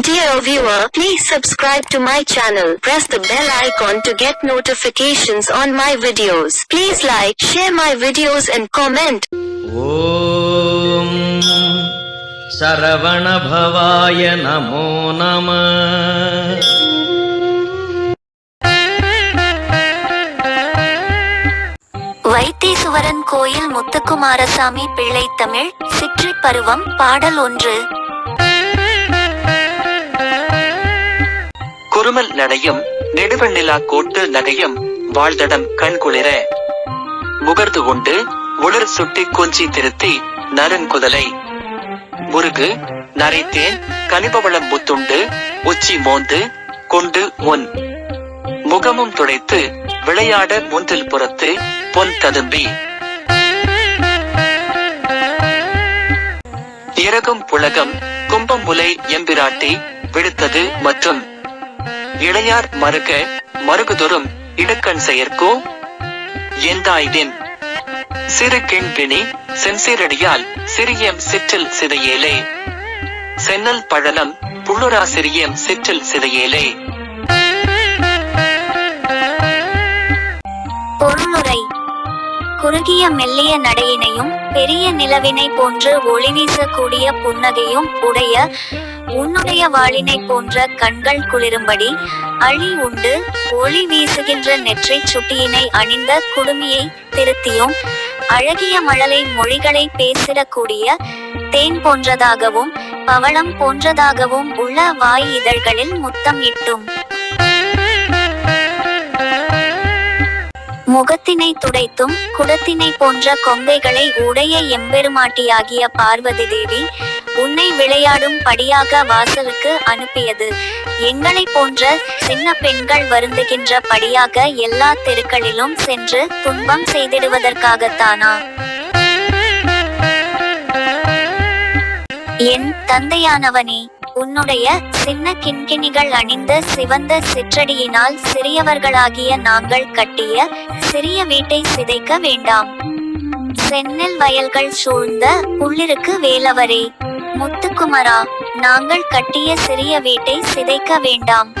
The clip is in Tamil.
Dear viewer, please subscribe to my channel. Press the bell icon to get notifications on my videos. Please like, share my videos and comment. ஓம் சரவணபவாய நமோ நம வைத்தீசுவரன் கோயில் முத்துக்குமாரசாமி பிள்ளை தமிழ் சிற்றிப்பருவம் பாடல் ஒன்று குறுமல் நடையும் நெடுவண்ணிலா கோட்டு நகையும் வாழ்தடம் கண்குளிர முகர்ந்து உண்டு உலர் சுட்டி கொஞ்சி திருத்தி நரன்குதலை முருகு நரைத்தேன் கனிபவளம் முத்துண்டு உச்சி மோந்து கொண்டு உன். முகமும் துடைத்து விளையாட முந்தில் புறத்து பொன் ததும்பி. இறகும் புலகம் கும்பம் கும்பமுலை எம்பிராட்டி விடுத்தது மற்றும் இளையார் மறுக மறுகுதொரும் இடக்கண் செயற்கோ எந்தாய்தின் சிறு கிண்பிணி செஞ்சீரடியால் சிறியம் சிற்றில் சிதையேலே. சென்னல் பழலம் புள்ளுரா சிறியம் சிற்றில் சிதையேலே. குறுகிய மெல்லிய நடையினையும் பெரிய நிலவினை போன்று ஒளி வீசக்கூடிய புன்னகையும் உடைய உன்னுடைய வாளினை போன்ற கண்கள் குளிரும்படி அழி உண்டு ஒளி வீசுகின்ற நெற்றிச் சுட்டியினை அணிந்த குடுமியை திருத்தியும் அழகிய மழலை மொழிகளை பேசிடக்கூடிய தேன் போன்றதாகவும் பவளம் போன்றதாகவும் உள்ள வாய் இதழ்களில் முத்தம் இட்டும். முகத்தினை துடைத்தும் குடத்தினை போன்ற கொங்கைகளை உடைய எம்பெருமாட்டியாகிய பார்வதி தேவி உன்னை விளையாடும் படியாக வாசலுக்கு அனுப்பியது. எங்களை போன்ற சின்ன பெண்கள் வருந்துகின்ற படியாக எல்லா தெருக்களிலும் சென்று துன்பம் செய்திடுவதற்காகத்தானா? என் தந்தையானவனே உன்னுடைய சின்ன கிண்கிணிகள் அணிந்த சிவந்த சிற்றடியினால் சிறியவர்களாகிய நாங்கள் கட்டிய சிறிய வீட்டை சிதைக்க வேண்டாம். செந்நெல் வயல்கள் சூழ்ந்த உள்ளிருக்கு வேலவரே முத்துக்குமரா நாங்கள் கட்டிய சிறிய வீட்டை சிதைக்க வேண்டாம்.